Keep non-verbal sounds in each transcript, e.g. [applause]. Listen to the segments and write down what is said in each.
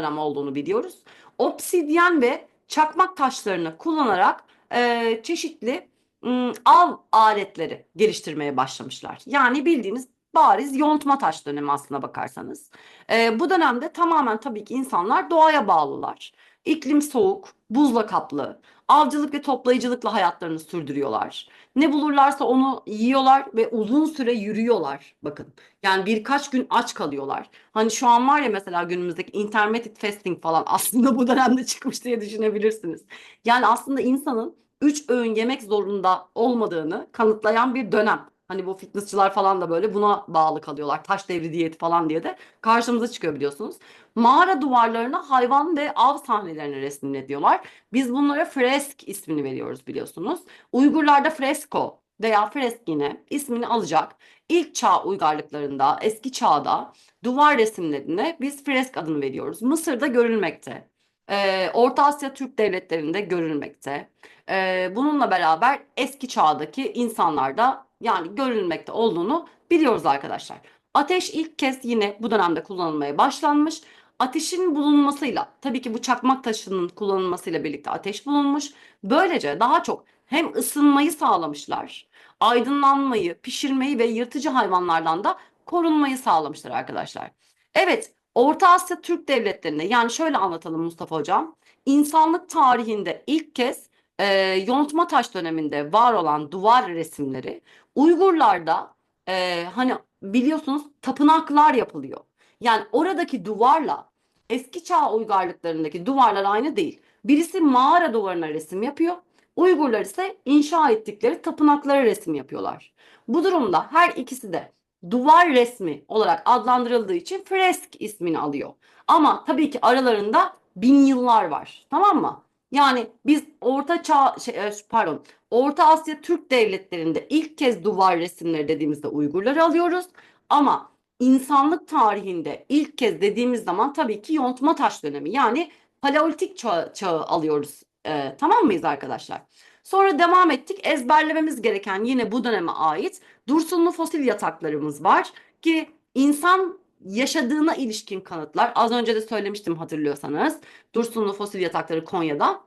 dönem olduğunu biliyoruz. Obsidyen ve çakmak taşlarını kullanarak e, çeşitli m, av aletleri geliştirmeye başlamışlar. Yani bildiğiniz bariz yontma taş dönemi aslına bakarsanız. E, bu dönemde tamamen tabii ki insanlar doğaya bağlılar. İklim soğuk, buzla kaplı, avcılık ve toplayıcılıkla hayatlarını sürdürüyorlar. Ne bulurlarsa onu yiyorlar ve uzun süre yürüyorlar. Bakın yani birkaç gün aç kalıyorlar. Hani şu an var ya mesela günümüzdeki intermittent fasting falan [laughs] aslında bu dönemde çıkmış diye düşünebilirsiniz. Yani aslında insanın 3 öğün yemek zorunda olmadığını kanıtlayan bir dönem. Hani bu fitnessçılar falan da böyle buna bağlı kalıyorlar. Taş devri diyeti falan diye de karşımıza çıkıyor biliyorsunuz. Mağara duvarlarına hayvan ve av sahnelerini resmediyorlar. Biz bunlara fresk ismini veriyoruz biliyorsunuz. Uygurlarda fresko veya freskine ismini alacak ilk çağ uygarlıklarında, eski çağda duvar resimlerine biz fresk adını veriyoruz. Mısır'da görülmekte. Ee, Orta Asya Türk devletlerinde görülmekte. Ee, bununla beraber eski çağdaki insanlarda yani görülmekte olduğunu biliyoruz arkadaşlar. Ateş ilk kez yine bu dönemde kullanılmaya başlanmış. Ateşin bulunmasıyla tabii ki bu çakmak taşının kullanılmasıyla birlikte ateş bulunmuş. Böylece daha çok hem ısınmayı sağlamışlar, aydınlanmayı, pişirmeyi ve yırtıcı hayvanlardan da korunmayı sağlamışlar arkadaşlar. Evet, Orta Asya Türk devletlerinde yani şöyle anlatalım Mustafa Hocam. İnsanlık tarihinde ilk kez e, yontma taş döneminde var olan duvar resimleri Uygurlarda e, hani biliyorsunuz tapınaklar yapılıyor. Yani oradaki duvarla eski çağ uygarlıklarındaki duvarlar aynı değil. Birisi mağara duvarına resim yapıyor. Uygurlar ise inşa ettikleri tapınaklara resim yapıyorlar. Bu durumda her ikisi de duvar resmi olarak adlandırıldığı için fresk ismini alıyor. Ama tabii ki aralarında bin yıllar var. Tamam mı? Yani biz Orta Çağ şey, e, pardon Orta Asya Türk devletlerinde ilk kez duvar resimleri dediğimizde Uygurları alıyoruz. Ama insanlık tarihinde ilk kez dediğimiz zaman tabii ki yontma taş dönemi yani Paleolitik çağı, çağı alıyoruz. Ee, tamam mıyız arkadaşlar? Sonra devam ettik. Ezberlememiz gereken yine bu döneme ait Dursunlu fosil yataklarımız var ki insan yaşadığına ilişkin kanıtlar. Az önce de söylemiştim hatırlıyorsanız. Dursunlu fosil yatakları Konya'da.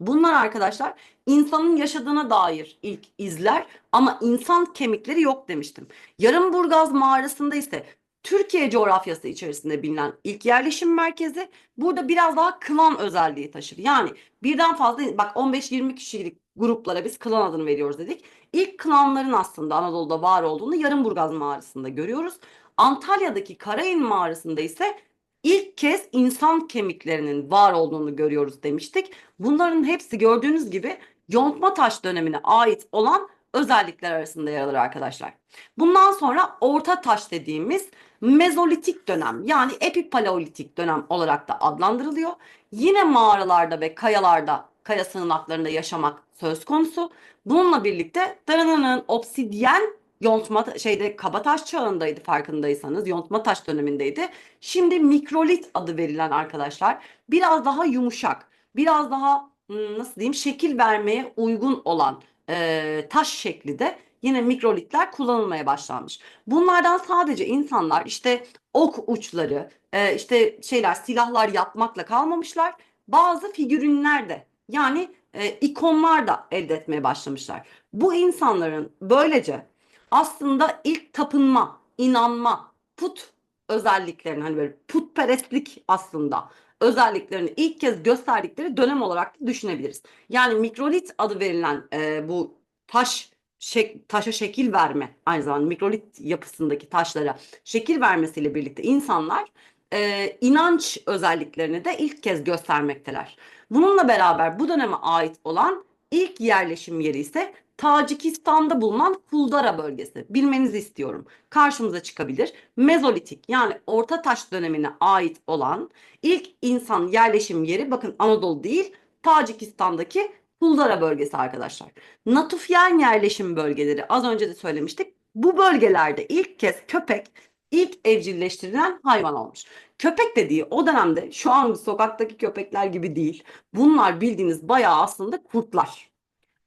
Bunlar arkadaşlar insanın yaşadığına dair ilk izler ama insan kemikleri yok demiştim. Yarımburgaz mağarasında ise Türkiye coğrafyası içerisinde bilinen ilk yerleşim merkezi burada biraz daha klan özelliği taşır. Yani birden fazla bak 15-20 kişilik gruplara biz klan adını veriyoruz dedik. İlk klanların aslında Anadolu'da var olduğunu Yarımburgaz mağarasında görüyoruz. Antalya'daki Karayın mağarasında ise ilk kez insan kemiklerinin var olduğunu görüyoruz demiştik. Bunların hepsi gördüğünüz gibi yontma taş dönemine ait olan özellikler arasında yer alır arkadaşlar. Bundan sonra orta taş dediğimiz mezolitik dönem yani epipaleolitik dönem olarak da adlandırılıyor. Yine mağaralarda ve kayalarda, kaya sığınaklarında yaşamak söz konusu. Bununla birlikte darananın obsidyen yontma şeyde kabataş çağındaydı farkındaysanız. Yontma taş dönemindeydi. Şimdi mikrolit adı verilen arkadaşlar biraz daha yumuşak, biraz daha nasıl diyeyim şekil vermeye uygun olan e, taş şekli de yine mikrolitler kullanılmaya başlanmış. Bunlardan sadece insanlar işte ok uçları, e, işte şeyler silahlar yapmakla kalmamışlar. Bazı figürinler de yani e, ikonlar da elde etmeye başlamışlar. Bu insanların böylece aslında ilk tapınma, inanma, put özelliklerini hani böyle putperestlik aslında özelliklerini ilk kez gösterdikleri dönem olarak da düşünebiliriz. Yani mikrolit adı verilen e, bu taş şek, taşa şekil verme aynı zamanda mikrolit yapısındaki taşlara şekil vermesiyle birlikte insanlar e, inanç özelliklerini de ilk kez göstermekteler. Bununla beraber bu döneme ait olan ilk yerleşim yeri ise Tacikistan'da bulunan Kuldara bölgesi. Bilmenizi istiyorum. Karşımıza çıkabilir. Mezolitik yani Orta Taş dönemine ait olan ilk insan yerleşim yeri bakın Anadolu değil Tacikistan'daki Kuldara bölgesi arkadaşlar. Natufyen yerleşim bölgeleri az önce de söylemiştik. Bu bölgelerde ilk kez köpek ilk evcilleştirilen hayvan olmuş. Köpek dediği o dönemde şu an sokaktaki köpekler gibi değil. Bunlar bildiğiniz bayağı aslında kurtlar.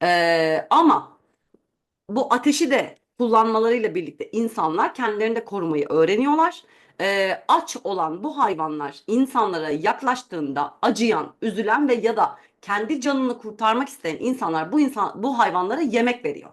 Ee, ama bu ateşi de kullanmalarıyla birlikte insanlar kendilerini de korumayı öğreniyorlar. e, aç olan bu hayvanlar insanlara yaklaştığında acıyan, üzülen ve ya da kendi canını kurtarmak isteyen insanlar bu insan bu hayvanlara yemek veriyor.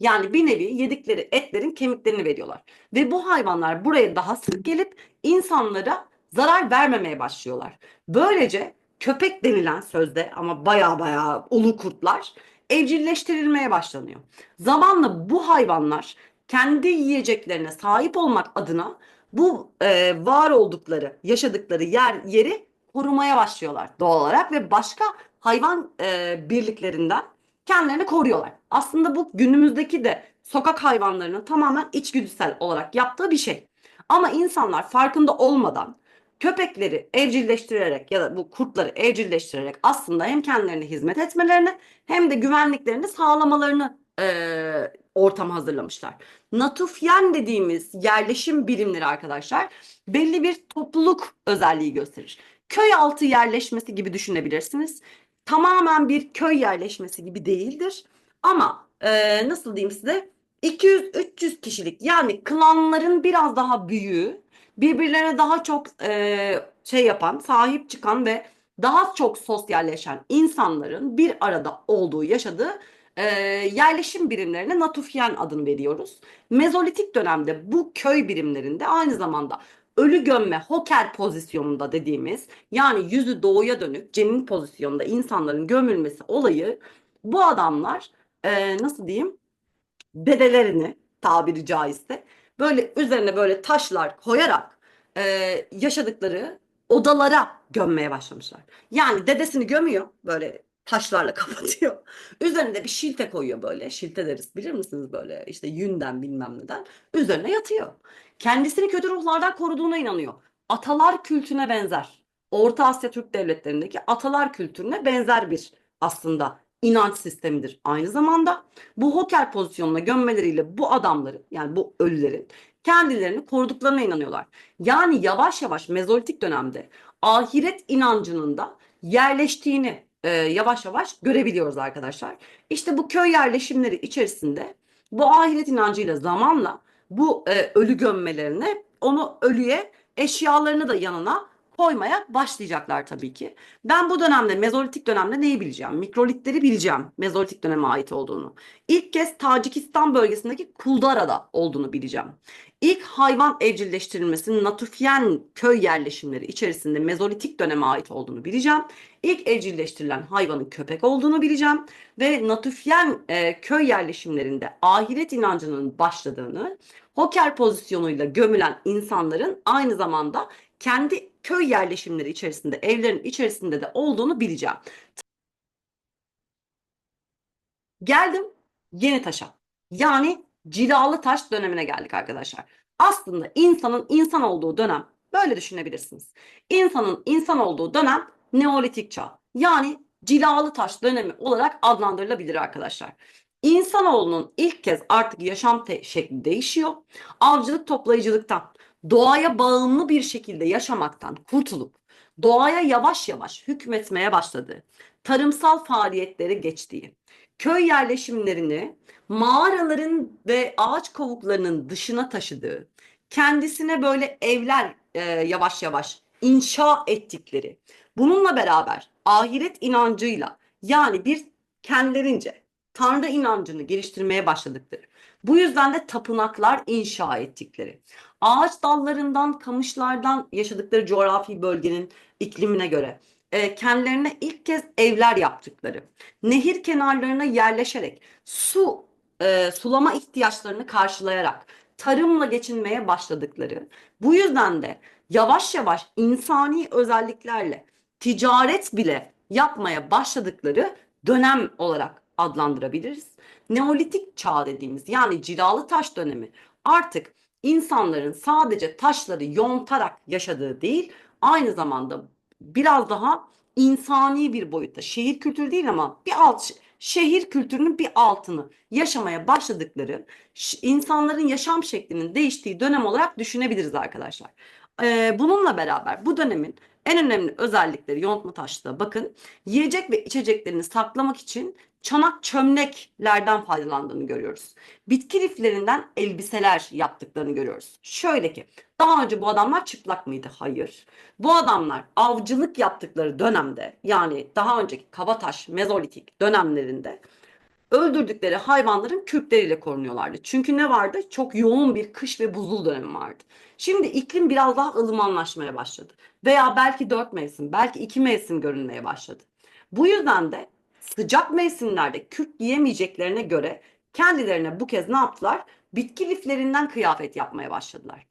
Yani bir nevi yedikleri etlerin kemiklerini veriyorlar. Ve bu hayvanlar buraya daha sık gelip insanlara zarar vermemeye başlıyorlar. Böylece köpek denilen sözde ama baya baya ulu kurtlar evcilleştirilmeye başlanıyor. Zamanla bu hayvanlar kendi yiyeceklerine sahip olmak adına bu e, var oldukları, yaşadıkları yer yeri korumaya başlıyorlar doğal olarak ve başka hayvan e, birliklerinden kendilerini koruyorlar. Aslında bu günümüzdeki de sokak hayvanlarının tamamen içgüdüsel olarak yaptığı bir şey. Ama insanlar farkında olmadan köpekleri evcilleştirerek ya da bu kurtları evcilleştirerek aslında hem kendilerine hizmet etmelerini hem de güvenliklerini sağlamalarını e, ortam hazırlamışlar. Natufyen dediğimiz yerleşim birimleri arkadaşlar belli bir topluluk özelliği gösterir. Köy altı yerleşmesi gibi düşünebilirsiniz. Tamamen bir köy yerleşmesi gibi değildir. Ama e, nasıl diyeyim size 200-300 kişilik yani klanların biraz daha büyüğü birbirlerine daha çok e, şey yapan, sahip çıkan ve daha çok sosyalleşen insanların bir arada olduğu, yaşadığı e, yerleşim birimlerine Natufyen adını veriyoruz. Mezolitik dönemde bu köy birimlerinde aynı zamanda ölü gömme hoker pozisyonunda dediğimiz yani yüzü doğuya dönük cenin pozisyonunda insanların gömülmesi olayı bu adamlar e, nasıl diyeyim dedelerini tabiri caizse böyle üzerine böyle taşlar koyarak e, yaşadıkları odalara gömmeye başlamışlar. Yani dedesini gömüyor böyle taşlarla [laughs] kapatıyor. Üzerine bir şilte koyuyor böyle. Şilte deriz bilir misiniz böyle işte yünden bilmem neden. Üzerine yatıyor. Kendisini kötü ruhlardan koruduğuna inanıyor. Atalar kültüne benzer. Orta Asya Türk devletlerindeki atalar kültürüne benzer bir aslında inanç sistemidir. Aynı zamanda bu hoker pozisyonuna gömmeleriyle bu adamların yani bu ölülerin kendilerini koruduklarına inanıyorlar. Yani yavaş yavaş mezolitik dönemde ahiret inancının da yerleştiğini e, yavaş yavaş görebiliyoruz arkadaşlar. İşte bu köy yerleşimleri içerisinde bu ahiret inancıyla zamanla bu e, ölü gömmelerine onu ölüye eşyalarını da yanına koymaya başlayacaklar tabii ki. Ben bu dönemde mezolitik dönemde neyi bileceğim? Mikrolitleri bileceğim mezolitik döneme ait olduğunu. İlk kez Tacikistan bölgesindeki Kuldara'da olduğunu bileceğim. İlk hayvan evcilleştirilmesinin Natufyen köy yerleşimleri içerisinde mezolitik döneme ait olduğunu bileceğim. İlk evcilleştirilen hayvanın köpek olduğunu bileceğim ve Natufyen e, köy yerleşimlerinde ahiret inancının başladığını, hoker pozisyonuyla gömülen insanların aynı zamanda kendi köy yerleşimleri içerisinde, evlerin içerisinde de olduğunu bileceğim. Geldim yeni taşa. Yani cilalı taş dönemine geldik arkadaşlar. Aslında insanın insan olduğu dönem böyle düşünebilirsiniz. İnsanın insan olduğu dönem Neolitik çağ. Yani cilalı taş dönemi olarak adlandırılabilir arkadaşlar. İnsanoğlunun ilk kez artık yaşam şekli değişiyor. Avcılık toplayıcılıktan doğaya bağımlı bir şekilde yaşamaktan kurtulup doğaya yavaş yavaş hükmetmeye başladığı, tarımsal faaliyetlere geçtiği, köy yerleşimlerini mağaraların ve ağaç kovuklarının dışına taşıdığı, kendisine böyle evler e, yavaş yavaş inşa ettikleri, bununla beraber ahiret inancıyla yani bir kendilerince Tanrı inancını geliştirmeye başladıkları, bu yüzden de tapınaklar inşa ettikleri, ağaç dallarından, kamışlardan yaşadıkları coğrafi bölgenin iklimine göre e, kendilerine ilk kez evler yaptıkları, nehir kenarlarına yerleşerek su e, sulama ihtiyaçlarını karşılayarak tarımla geçinmeye başladıkları, bu yüzden de yavaş yavaş insani özelliklerle ticaret bile yapmaya başladıkları dönem olarak adlandırabiliriz. Neolitik çağ dediğimiz yani cilalı taş dönemi artık insanların sadece taşları yontarak yaşadığı değil, aynı zamanda biraz daha insani bir boyutta, şehir kültürü değil ama bir alt şehir kültürünün bir altını yaşamaya başladıkları insanların yaşam şeklinin değiştiği dönem olarak düşünebiliriz arkadaşlar. Ee, bununla beraber bu dönemin en önemli özellikleri yontma taşta bakın yiyecek ve içeceklerini saklamak için çanak çömleklerden faydalandığını görüyoruz. Bitki liflerinden elbiseler yaptıklarını görüyoruz. Şöyle ki daha önce bu adamlar çıplak mıydı? Hayır. Bu adamlar avcılık yaptıkları dönemde yani daha önceki Kabataş, Mezolitik dönemlerinde öldürdükleri hayvanların kürkleriyle korunuyorlardı. Çünkü ne vardı? Çok yoğun bir kış ve buzul dönemi vardı. Şimdi iklim biraz daha ılımanlaşmaya başladı. Veya belki dört mevsim, belki iki mevsim görünmeye başladı. Bu yüzden de sıcak mevsimlerde kürk giyemeyeceklerine göre kendilerine bu kez ne yaptılar? Bitki liflerinden kıyafet yapmaya başladılar.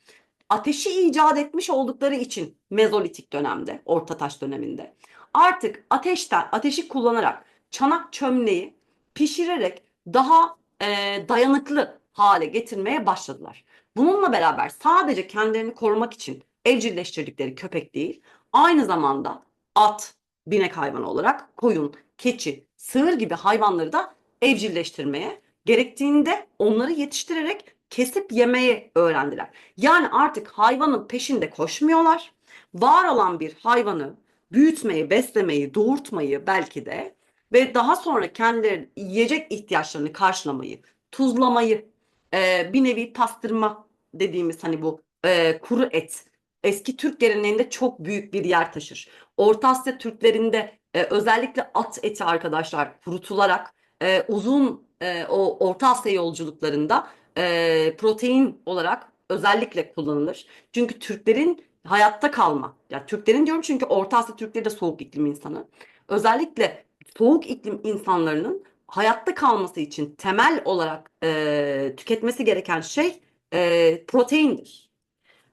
Ateşi icat etmiş oldukları için Mezolitik dönemde, Orta döneminde artık ateşten ateşi kullanarak çanak çömleği pişirerek daha e, dayanıklı hale getirmeye başladılar. Bununla beraber sadece kendilerini korumak için evcilleştirdikleri köpek değil, aynı zamanda at, binek hayvanı olarak koyun, keçi, sığır gibi hayvanları da evcilleştirmeye, gerektiğinde onları yetiştirerek kesip yemeye öğrendiler. Yani artık hayvanın peşinde koşmuyorlar. Var olan bir hayvanı büyütmeyi, beslemeyi, doğurtmayı belki de ve daha sonra kendileri yiyecek ihtiyaçlarını karşılamayı, tuzlamayı, e, bir nevi pastırma dediğimiz hani bu e, kuru et eski Türk geleneğinde çok büyük bir yer taşır. Orta Asya Türklerinde e, özellikle at eti arkadaşlar kurutularak e, uzun e, o Orta Asya yolculuklarında e, protein olarak özellikle kullanılır. Çünkü Türklerin hayatta kalma, ya Türklerin diyorum çünkü Orta Asya Türkleri de soğuk iklim insanı. Özellikle soğuk iklim insanlarının hayatta kalması için temel olarak e, tüketmesi gereken şey e, proteindir.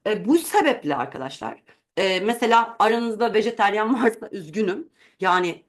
E, bu sebeple arkadaşlar e, mesela aranızda vejeteryan varsa üzgünüm. Yani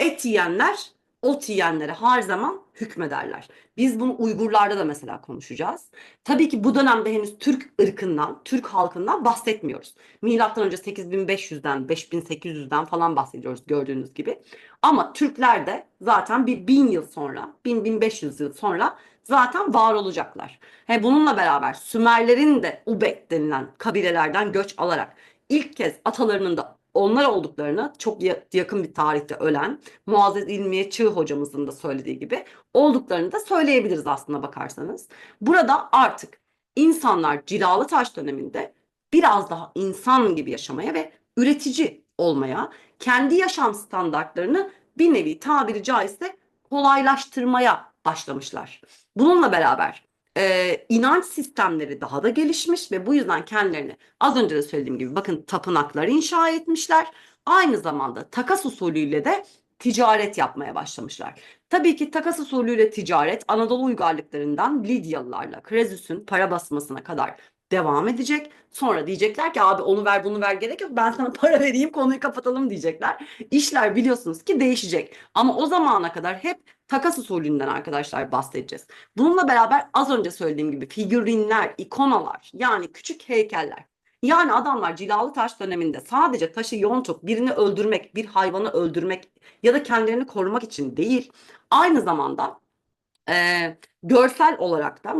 et yiyenler ot yiyenlere her zaman hükmederler. Biz bunu Uygurlarda da mesela konuşacağız. Tabii ki bu dönemde henüz Türk ırkından, Türk halkından bahsetmiyoruz. Milattan önce 8500'den, 5800'den falan bahsediyoruz gördüğünüz gibi. Ama Türkler de zaten bir bin yıl sonra, 1000-1500 yıl sonra zaten var olacaklar. He, bununla beraber Sümerlerin de Ubek denilen kabilelerden göç alarak ilk kez atalarının da onlar olduklarını çok yakın bir tarihte ölen Muazzez İlmiye Çığ hocamızın da söylediği gibi olduklarını da söyleyebiliriz aslında bakarsanız. Burada artık insanlar cilalı taş döneminde biraz daha insan gibi yaşamaya ve üretici olmaya, kendi yaşam standartlarını bir nevi tabiri caizse kolaylaştırmaya başlamışlar. Bununla beraber e, inanç sistemleri daha da gelişmiş ve bu yüzden kendilerini az önce de söylediğim gibi bakın tapınaklar inşa etmişler. Aynı zamanda takas usulüyle de ticaret yapmaya başlamışlar. Tabii ki takas usulüyle ticaret Anadolu uygarlıklarından Lidyalılarla Krezüs'ün para basmasına kadar devam edecek. Sonra diyecekler ki abi onu ver bunu ver gerek yok ben sana [laughs] para vereyim konuyu kapatalım diyecekler. İşler biliyorsunuz ki değişecek. Ama o zamana kadar hep takas usulünden arkadaşlar bahsedeceğiz. Bununla beraber az önce söylediğim gibi figürinler, ikonalar yani küçük heykeller. Yani adamlar cilalı taş döneminde sadece taşı yontup birini öldürmek, bir hayvanı öldürmek ya da kendilerini korumak için değil, aynı zamanda e, görsel olarak da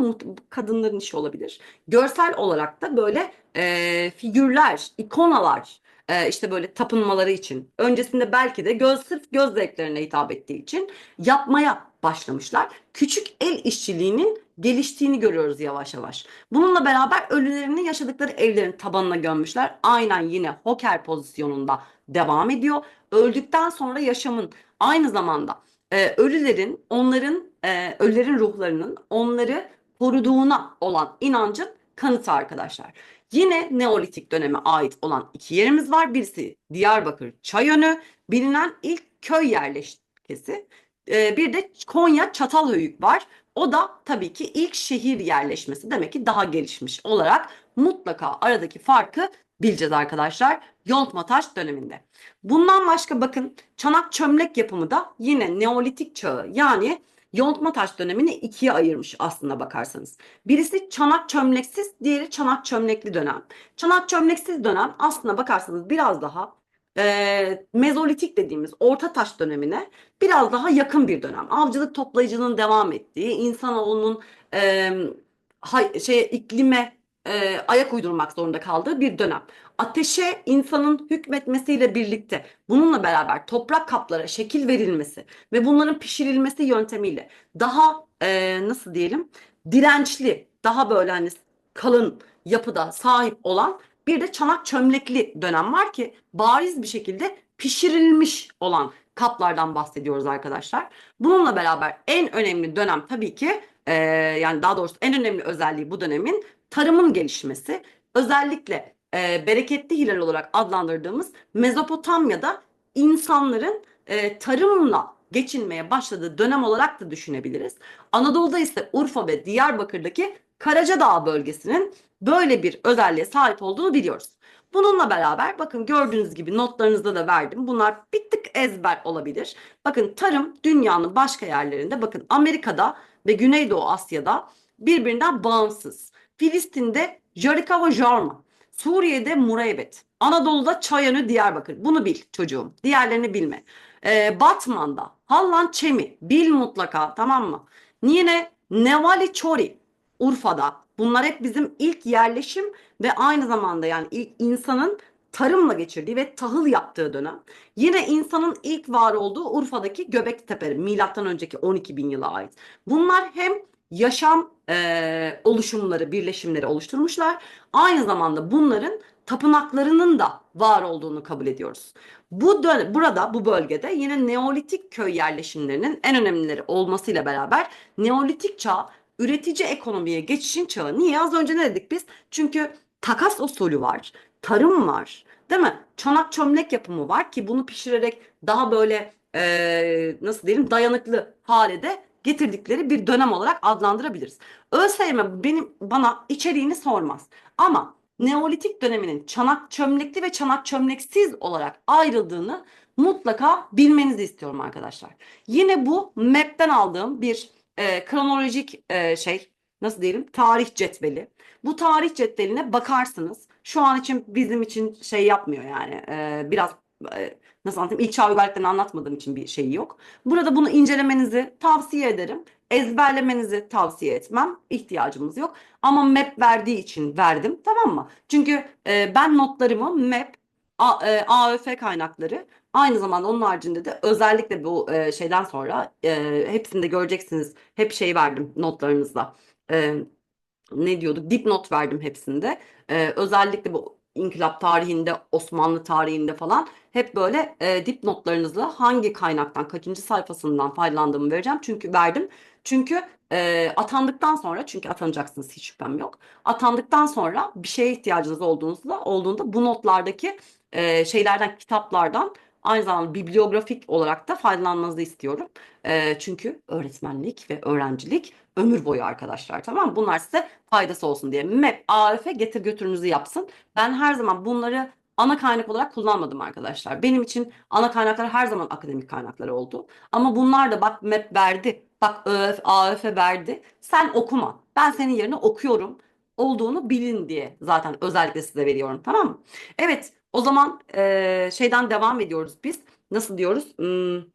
kadınların işi olabilir. Görsel olarak da böyle e, figürler, ikonalar e, işte böyle tapınmaları için öncesinde belki de göz sırf göz zevklerine hitap ettiği için yapmaya başlamışlar. Küçük el işçiliğinin geliştiğini görüyoruz yavaş yavaş. Bununla beraber ölülerini yaşadıkları evlerin tabanına gömmüşler. Aynen yine hoker pozisyonunda devam ediyor. Öldükten sonra yaşamın aynı zamanda e, ölülerin onların e, ölülerin ruhlarının onları koruduğuna olan inancın kanıtı arkadaşlar. Yine Neolitik döneme ait olan iki yerimiz var. Birisi Diyarbakır Çayönü, bilinen ilk köy yerleşkesi. E, bir de Konya Çatalhöyük var. O da tabii ki ilk şehir yerleşmesi demek ki daha gelişmiş olarak mutlaka aradaki farkı bileceğiz arkadaşlar yontma taş döneminde. Bundan başka bakın çanak çömlek yapımı da yine Neolitik çağı yani yontma taş dönemini ikiye ayırmış aslında bakarsanız. Birisi çanak çömleksiz, diğeri çanak çömlekli dönem. Çanak çömleksiz dönem aslında bakarsanız biraz daha e, mezolitik dediğimiz orta taş dönemine biraz daha yakın bir dönem. Avcılık toplayıcılığın devam ettiği, insanoğlunun e, hay, şey iklime e, ayak uydurmak zorunda kaldığı bir dönem. Ateşe insanın hükmetmesiyle birlikte bununla beraber toprak kaplara şekil verilmesi ve bunların pişirilmesi yöntemiyle daha e, nasıl diyelim dirençli, daha böyle hani kalın yapıda sahip olan bir de çanak çömlekli dönem var ki bariz bir şekilde pişirilmiş olan kaplardan bahsediyoruz arkadaşlar. Bununla beraber en önemli dönem tabii ki e, yani daha doğrusu en önemli özelliği bu dönemin tarımın gelişmesi. Özellikle e, bereketli hilal olarak adlandırdığımız Mezopotamya'da insanların e, tarımla geçinmeye başladığı dönem olarak da düşünebiliriz. Anadolu'da ise Urfa ve Diyarbakır'daki Karacadağ bölgesinin böyle bir özelliğe sahip olduğunu biliyoruz. Bununla beraber bakın gördüğünüz gibi notlarınızda da verdim. Bunlar bir tık ezber olabilir. Bakın tarım dünyanın başka yerlerinde bakın Amerika'da ve Güneydoğu Asya'da birbirinden bağımsız. Filistin'de Jarikava Jarma, Suriye'de Mureybet, Anadolu'da Çayanı Diyarbakır. Bunu bil çocuğum. Diğerlerini bilme. Ee, Batman'da Hallan Çemi bil mutlaka tamam mı? Yine Nevali Çori Urfa'da. Bunlar hep bizim ilk yerleşim ve aynı zamanda yani ilk insanın tarımla geçirdiği ve tahıl yaptığı dönem. Yine insanın ilk var olduğu Urfa'daki Göbekli Tepe milattan önceki 12 bin yıla ait. Bunlar hem yaşam e, oluşumları, birleşimleri oluşturmuşlar. Aynı zamanda bunların tapınaklarının da var olduğunu kabul ediyoruz. Bu dön burada bu bölgede yine Neolitik köy yerleşimlerinin en önemlileri olmasıyla beraber Neolitik çağ üretici ekonomiye geçişin çağı. Niye? Az önce ne dedik biz? Çünkü takas usulü var, tarım var, değil mi? Çanak çömlek yapımı var ki bunu pişirerek daha böyle e, nasıl diyelim dayanıklı hale de getirdikleri bir dönem olarak adlandırabiliriz. ÖSYM benim bana içeriğini sormaz. Ama Neolitik döneminin çanak çömlekli ve çanak çömleksiz olarak ayrıldığını mutlaka bilmenizi istiyorum arkadaşlar. Yine bu map'ten aldığım bir e, kronolojik e, şey nasıl diyelim tarih cetveli. Bu tarih cetveline bakarsınız. Şu an için bizim için şey yapmıyor yani e, biraz e, nasıl anlatayım ilk çağ uygarlıklarını anlatmadığım için bir şey yok. Burada bunu incelemenizi tavsiye ederim. Ezberlemenizi tavsiye etmem. İhtiyacımız yok. Ama map verdiği için verdim. Tamam mı? Çünkü e, ben notlarımı map A, e, AÖF kaynakları aynı zamanda onun haricinde de özellikle bu e, şeyden sonra e, hepsinde göreceksiniz. Hep şey verdim notlarınızda. E, ne diyorduk? Dipnot verdim hepsinde. E, özellikle bu İnkılap tarihinde, Osmanlı tarihinde falan hep böyle e, dipnotlarınızla hangi kaynaktan, kaçıncı sayfasından faydalandığımı vereceğim. Çünkü verdim. Çünkü e, atandıktan sonra, çünkü atanacaksınız hiç şüphem yok. Atandıktan sonra bir şeye ihtiyacınız olduğunuzda, olduğunda bu notlardaki e, şeylerden, kitaplardan aynı zamanda bibliografik olarak da faydalanmanızı istiyorum. E, çünkü öğretmenlik ve öğrencilik ömür boyu arkadaşlar tamam mı? Bunlar size faydası olsun diye. MEP, AÖF getir götürünüzü yapsın. Ben her zaman bunları ana kaynak olarak kullanmadım arkadaşlar. Benim için ana kaynaklar her zaman akademik kaynaklar oldu. Ama bunlar da bak MEP verdi, bak ÖF, AÖF verdi. Sen okuma. Ben senin yerine okuyorum olduğunu bilin diye zaten özellikle size veriyorum tamam mı? Evet o zaman e, şeyden devam ediyoruz biz. Nasıl diyoruz? Hmm,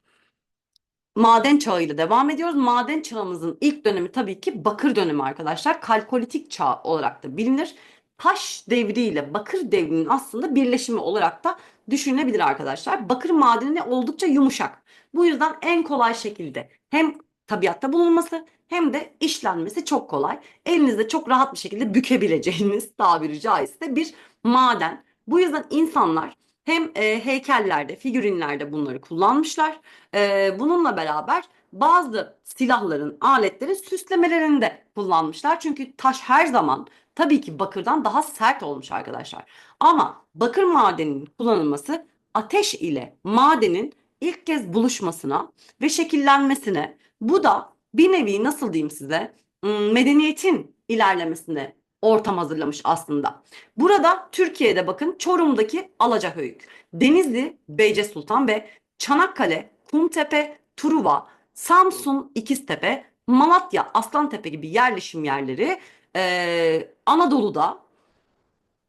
maden çağıyla devam ediyoruz. Maden çağımızın ilk dönemi tabii ki bakır dönemi arkadaşlar. Kalkolitik çağ olarak da bilinir. Taş devriyle bakır devrinin aslında birleşimi olarak da düşünülebilir arkadaşlar. Bakır madeni oldukça yumuşak. Bu yüzden en kolay şekilde hem tabiatta bulunması hem de işlenmesi çok kolay. Elinizde çok rahat bir şekilde bükebileceğiniz tabiri caizse bir maden. Bu yüzden insanlar hem e, heykellerde, figürinlerde bunları kullanmışlar. E, bununla beraber bazı silahların, aletlerin süslemelerinde kullanmışlar. Çünkü taş her zaman tabii ki bakırdan daha sert olmuş arkadaşlar. Ama bakır madeninin kullanılması ateş ile madenin ilk kez buluşmasına ve şekillenmesine bu da bir nevi nasıl diyeyim size medeniyetin ilerlemesine ortam hazırlamış aslında. Burada Türkiye'de bakın Çorum'daki Alacahöyük, Denizli, Beyce Sultan ve Çanakkale, Kumtepe, Truva, Samsun, İkiztepe, Malatya, Aslantepe gibi yerleşim yerleri e, Anadolu'da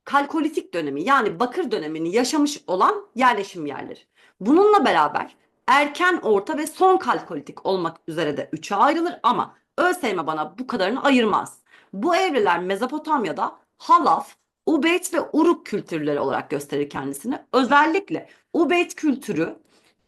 kalkolitik dönemi yani bakır dönemini yaşamış olan yerleşim yerleri. Bununla beraber erken, orta ve son kalkolitik olmak üzere de üçe ayrılır ama ÖSYM bana bu kadarını ayırmaz. Bu evreler Mezopotamya'da Halaf, Ubeyd ve Uruk kültürleri olarak gösterir kendisini. Özellikle Ubeyd kültürü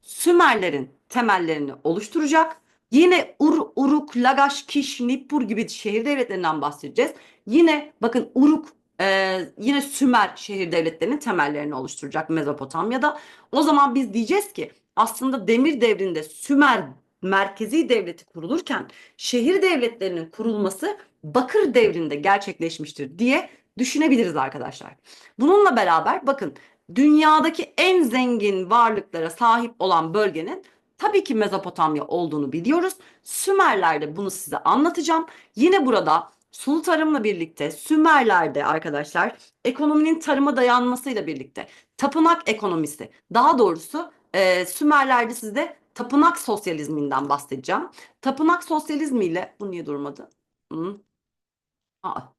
Sümerlerin temellerini oluşturacak. Yine Ur, Uruk, Lagash, Kiş, Nippur gibi şehir devletlerinden bahsedeceğiz. Yine bakın Uruk e, yine Sümer şehir devletlerinin temellerini oluşturacak Mezopotamya'da. O zaman biz diyeceğiz ki aslında demir devrinde Sümer merkezi devleti kurulurken şehir devletlerinin kurulması Bakır devrinde gerçekleşmiştir diye düşünebiliriz arkadaşlar. Bununla beraber bakın dünyadaki en zengin varlıklara sahip olan bölgenin tabii ki Mezopotamya olduğunu biliyoruz. Sümerler'de bunu size anlatacağım. Yine burada sulu tarımla birlikte Sümerler'de arkadaşlar ekonominin tarıma dayanmasıyla birlikte tapınak ekonomisi daha doğrusu e, Sümerler'de size tapınak sosyalizminden bahsedeceğim. Tapınak sosyalizmiyle bu niye durmadı? Hı. Aa,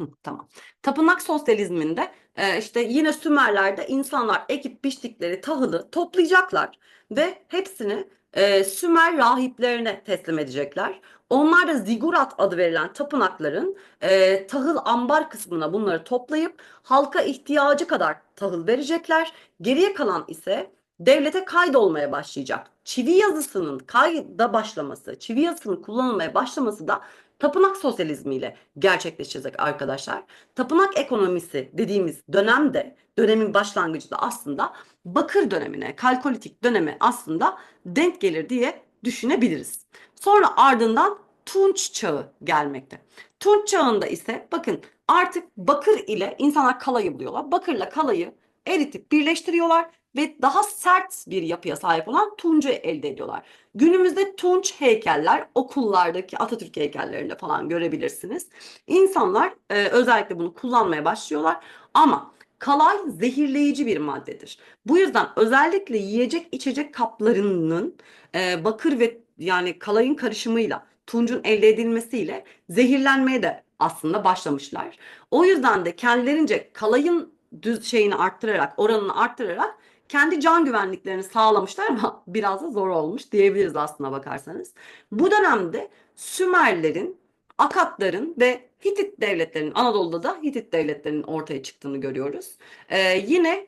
Hı, tamam. Tapınak sosyalizminde e, işte yine Sümerler'de insanlar ekip biçtikleri tahılı toplayacaklar ve hepsini e, Sümer rahiplerine teslim edecekler. Onlar da zigurat adı verilen tapınakların e, tahıl ambar kısmına bunları toplayıp halka ihtiyacı kadar tahıl verecekler. Geriye kalan ise devlete kaydolmaya başlayacak. Çivi yazısının kayda başlaması, çivi yazısının kullanılmaya başlaması da tapınak sosyalizmiyle gerçekleşecek arkadaşlar. Tapınak ekonomisi dediğimiz dönemde, dönemin başlangıcı da aslında Bakır dönemine, Kalkolitik döneme aslında denk gelir diye düşünebiliriz. Sonra ardından Tunç çağı gelmekte. Tunç çağında ise bakın artık bakır ile insanlar kalayı buluyorlar. Bakırla kalayı eritip birleştiriyorlar ve daha sert bir yapıya sahip olan tuncu elde ediyorlar. Günümüzde tunç heykeller okullardaki Atatürk heykellerinde falan görebilirsiniz. İnsanlar e, özellikle bunu kullanmaya başlıyorlar ama kalay zehirleyici bir maddedir. Bu yüzden özellikle yiyecek içecek kaplarının e, bakır ve yani kalayın karışımıyla tuncun elde edilmesiyle zehirlenmeye de aslında başlamışlar. O yüzden de kendilerince kalayın düz şeyini arttırarak, oranını arttırarak kendi can güvenliklerini sağlamışlar ama [laughs] biraz da zor olmuş diyebiliriz aslına bakarsanız. Bu dönemde Sümerlerin, Akatların ve Hitit devletlerinin, Anadolu'da da Hitit devletlerinin ortaya çıktığını görüyoruz. Ee, yine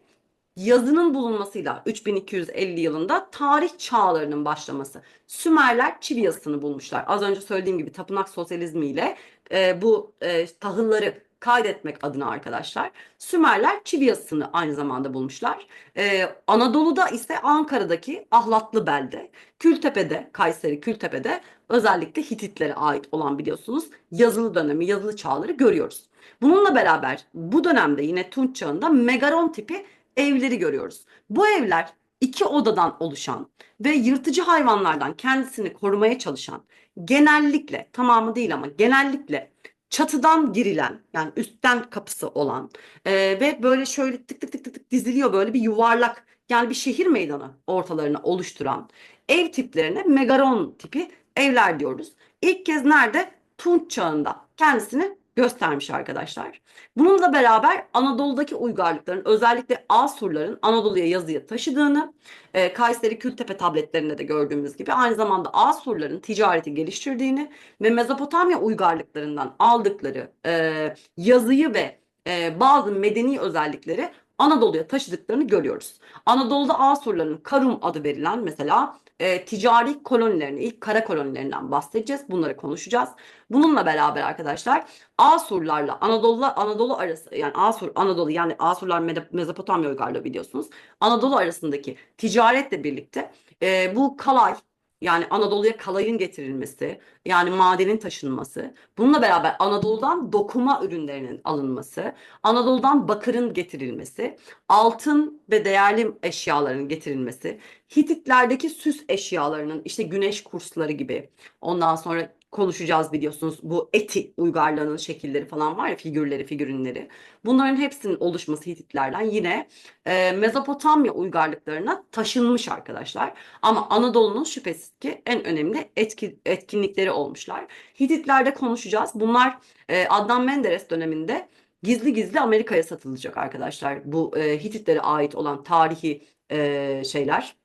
yazının bulunmasıyla 3250 yılında tarih çağlarının başlaması. Sümerler çivi yazısını bulmuşlar. Az önce söylediğim gibi tapınak sosyalizmiyle e, bu e, tahılları kaydetmek adına arkadaşlar. Sümerler çivi yazısını aynı zamanda bulmuşlar. Ee, Anadolu'da ise Ankara'daki Ahlatlı Belde, Kültepe'de, Kayseri Kültepe'de özellikle Hititlere ait olan biliyorsunuz yazılı dönemi, yazılı çağları görüyoruz. Bununla beraber bu dönemde yine Tunç çağında megaron tipi evleri görüyoruz. Bu evler iki odadan oluşan ve yırtıcı hayvanlardan kendisini korumaya çalışan genellikle tamamı değil ama genellikle çatıdan girilen yani üstten kapısı olan e, ve böyle şöyle tık tık tık tık tık diziliyor böyle bir yuvarlak yani bir şehir meydanı ortalarını oluşturan ev tiplerine megaron tipi evler diyoruz. İlk kez nerede? Tunç çağında kendisini göstermiş arkadaşlar. Bununla beraber Anadolu'daki uygarlıkların özellikle Asurların Anadolu'ya yazıyı taşıdığını e, Kayseri Kültepe tabletlerinde de gördüğümüz gibi aynı zamanda Asurların ticareti geliştirdiğini ve Mezopotamya uygarlıklarından aldıkları e, yazıyı ve e, bazı medeni özellikleri Anadolu'ya taşıdıklarını görüyoruz. Anadolu'da Asurların Karum adı verilen mesela e, ticari kolonilerini, ilk kara kolonilerinden bahsedeceğiz. Bunları konuşacağız. Bununla beraber arkadaşlar Asurlarla Anadolu Anadolu arası yani Asur Anadolu yani Asurlar Mezopotamya uygarlığı biliyorsunuz. Anadolu arasındaki ticaretle birlikte e, bu kalay yani Anadolu'ya kalayın getirilmesi, yani madenin taşınması, bununla beraber Anadolu'dan dokuma ürünlerinin alınması, Anadolu'dan bakırın getirilmesi, altın ve değerli eşyaların getirilmesi, Hititlerdeki süs eşyalarının işte güneş kursları gibi, ondan sonra konuşacağız biliyorsunuz bu eti uygarlığının şekilleri falan var ya figürleri figürinleri. Bunların hepsinin oluşması Hititlerden yine e, Mezopotamya uygarlıklarına taşınmış arkadaşlar. Ama Anadolu'nun şüphesiz ki en önemli etki, etkinlikleri olmuşlar. Hititlerde konuşacağız. Bunlar e, Adnan Menderes döneminde gizli gizli Amerika'ya satılacak arkadaşlar. Bu e, Hititlere ait olan tarihi e, şeyler.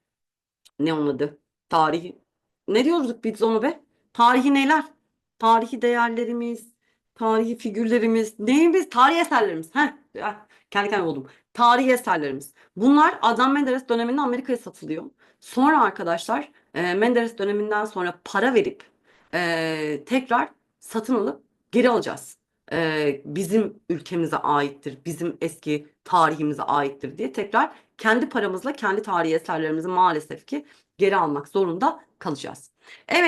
Ne onun adı? Tarihi. Ne diyorduk biz onu be? Tarihi neler? Tarihi değerlerimiz, tarihi figürlerimiz, neyimiz? Tarihi eserlerimiz. Heh, kendi kendime buldum. Tarihi eserlerimiz. Bunlar Adnan Menderes döneminde Amerika'ya satılıyor. Sonra arkadaşlar e, Menderes döneminden sonra para verip e, tekrar satın alıp geri alacağız. E, bizim ülkemize aittir, bizim eski tarihimize aittir diye tekrar kendi paramızla kendi tarihi eserlerimizi maalesef ki geri almak zorunda kalacağız. Evet.